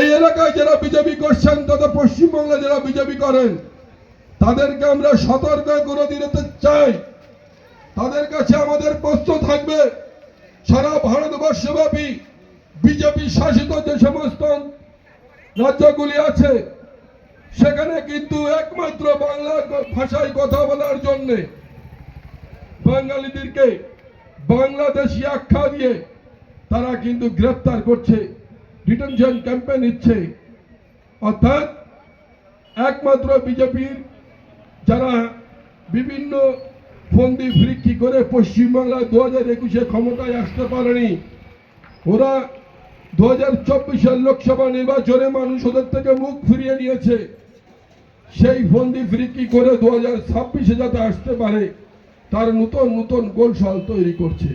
এই এলাকায় যারা বিজেপি করছেন তথা পশ্চিমবাংলা যারা বিজেপি করেন, তাদেরকে আমরা সতর্ক করে দিতে চাই। তাদের কাছে আমাদের প্রশ্ন থাকবে, সারা ভারতবর্ষব্যাপী বিজেপি শাসিত যে সমস্ত রাজ্যগুলি আছে, সেখানে কিন্তু একমাত্র বাংলা ভাষায় কথা বলার জন্যে বাঙালিদেরকে বাংলাদেশি আখ্যা দিয়ে তারা কিন্তু গ্রেপ্তার করছে, ডিটেনশন ক্যাম্পে নিচ্ছে। অর্থাৎ একমাত্র বিজেপির যারা বিভিন্ন ফন্দি ফিরিকি করে পশ্চিমবাংলায় দু হাজার একুশে ক্ষমতায় আসতে পারেনি, ওরা দু হাজার চব্বিশের লোকসভা নির্বাচনে মানুষ ওদের থেকে মুখ ফিরিয়ে নিয়েছে। সেই ফন্দি ফিরিকি করে দু হাজার ছাব্বিশে যাতে আসতে পারে, তার নতুন নতুন কৌশল তৈরি করছে।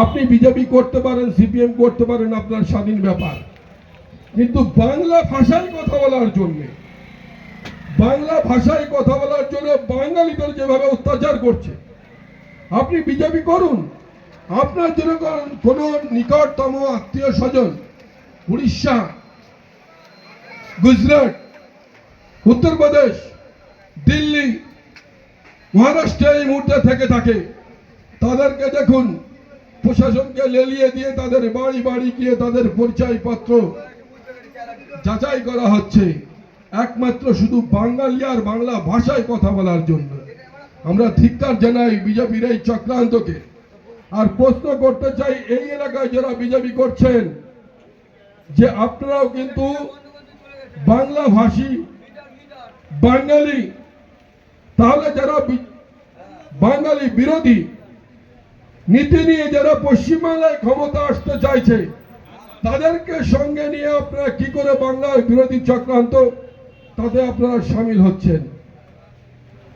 আপনি বিজেপি করতে পারেন, সিপিএম করতে পারেন, আপনার স্বাধীন ব্যাপার। কিন্তু বাংলা ভাষায় কথা বলার জন্যে, বাংলা ভাষায় কথা বলার জন্য বাঙালিদের যেভাবে অত্যাচার করছে, আপনি বিজেপি করুন। আপনার জন্য কোন নিকটতম আত্মীয় স্বজন, উড়িষ্যা, গুজরাট, উত্তরপ্রদেশ, দিল্লি, মহারাষ্ট্রে এই মুহূর্তে থেকে থাকে, তাদেরকে দেখুন। প্রশাসনকে লেলিয়ে দিয়ে তাদের বাড়ি বাড়ি গিয়ে তাদের পরিচয়পত্র যাচাই করা হচ্ছে। একমাত্র শুধু বাঙালি আর বাংলা ভাষায় কথা বলার জন্য। আমরা ধিক্কার জানাই বিজেপির এই চক্রান্তকে। আর প্রশ্ন করতে চাই, এই এলাকায় যারা বিজেপি করছেন, যে আপনারাও কিন্তু বাংলা ভাষী, বাঙালি, তাহলে যারা বাঙালি বিরোধী নীতি নিয়ে যারা পশ্চিমবাংলায় ক্ষমতা আসতে চাইছে, তাদেরকে সঙ্গে নিয়ে আপনারা কি করে বাংলার বিরোধী চক্রান্ত, তাতে আপনারা সামিল হচ্ছেন।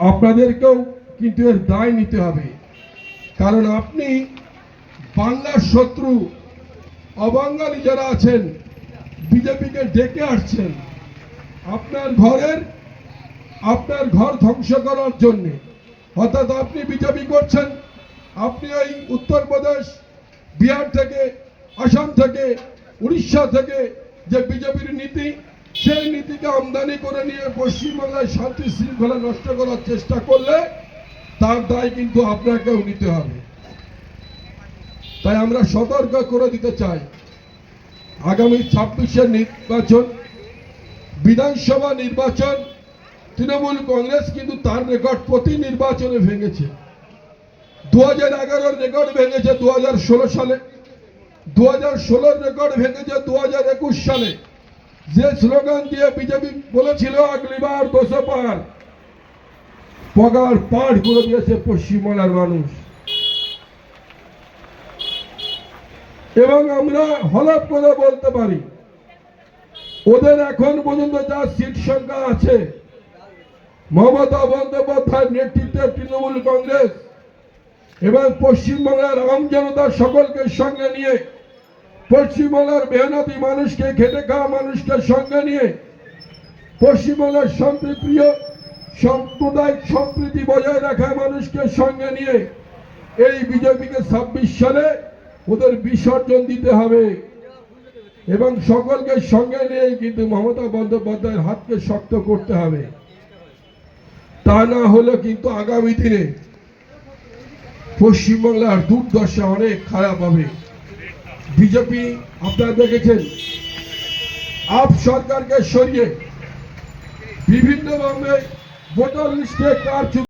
আপনাদেরকেও কিন্তু এর দায় নিতে হবে। কারণ আপনি বাংলার শত্রু, অবাঙালি যারা আছেন, বিজেপিকে ডেকে আসছেন আপনার ঘরের, আপনার ঘর ধ্বংস করার জন্যে। অর্থাৎ আপনি বিজেপি করছেন আপনি এই উত্তরপ্রদেশ বিহার থেকে, আসাম থেকে, উড়িষ্যা থেকে যে বিজেপির নীতি, সেই নীতিকে আমদানি করে নিয়ে পশ্চিমবাংলায় শান্তি শৃঙ্খলা নষ্ট করার চেষ্টা করলে তার দায় কিন্তু আপনাকেও নিতে হবে। তাই আমরা সতর্ক করে দিতে চাই। আগামী ছাব্বিশের নির্বাচন, বিধানসভা নির্বাচন, তৃণমূল কংগ্রেস কিন্তু তার রেকর্ড প্রতি নির্বাচনে ভেঙেছে। দু হাজার এগারোর রেকর্ড ভেঙেছে দু ষোলো সালে। দু হাজার ষোলোর রেকর্ড ভেঙেছে দু হাজার একুশ সালে। যে স্লোগান দিয়ে বিজেপি বলেছিল, আগলিবার দোষে পার পগার পাঠ করে দিয়েছে পশ্চিমবাংলার মানুষ। এবং আমরা হলপ করে বলতে পারি, ওদের এখন পর্যন্ত যা সিট সংখ্যা আছে, মমতা বন্দ্যোপাধ্যায়ের নেতৃত্বে তৃণমূল কংগ্রেস এবং পশ্চিমবাংলার আম জনতা সকলকে সঙ্গে নিয়ে পশ্চিমবাংলার মেহনতি মানুষকে, খেটে খাওয়া মানুষকে সঙ্গে নিয়ে পশ্চিমবাংলার শান্তিপ্রিয় সাম্প্রদায়িক সম্প্রীতি বজায় রাখা মানুষকে সঙ্গে নিয়ে এই বিজেপিকে ছাব্বিশ সালে ওদের বিসর্জন দিতে হবে। এবং সকলকে সঙ্গে নিয়ে কিন্তু মমতা বন্দ্যোপাধ্যায়ের হাতকে শক্ত করতে হবে। তা না হলে কিন্তু আগামী দিনে পশ্চিমবাংলার দুর্দশা অনেক খারাপ হবে। বিজেপি, আপনারা দেখেছেন, আপ সরকারকে সরিয়ে বিভিন্নভাবে ভোটার লিস্টে কারচুপি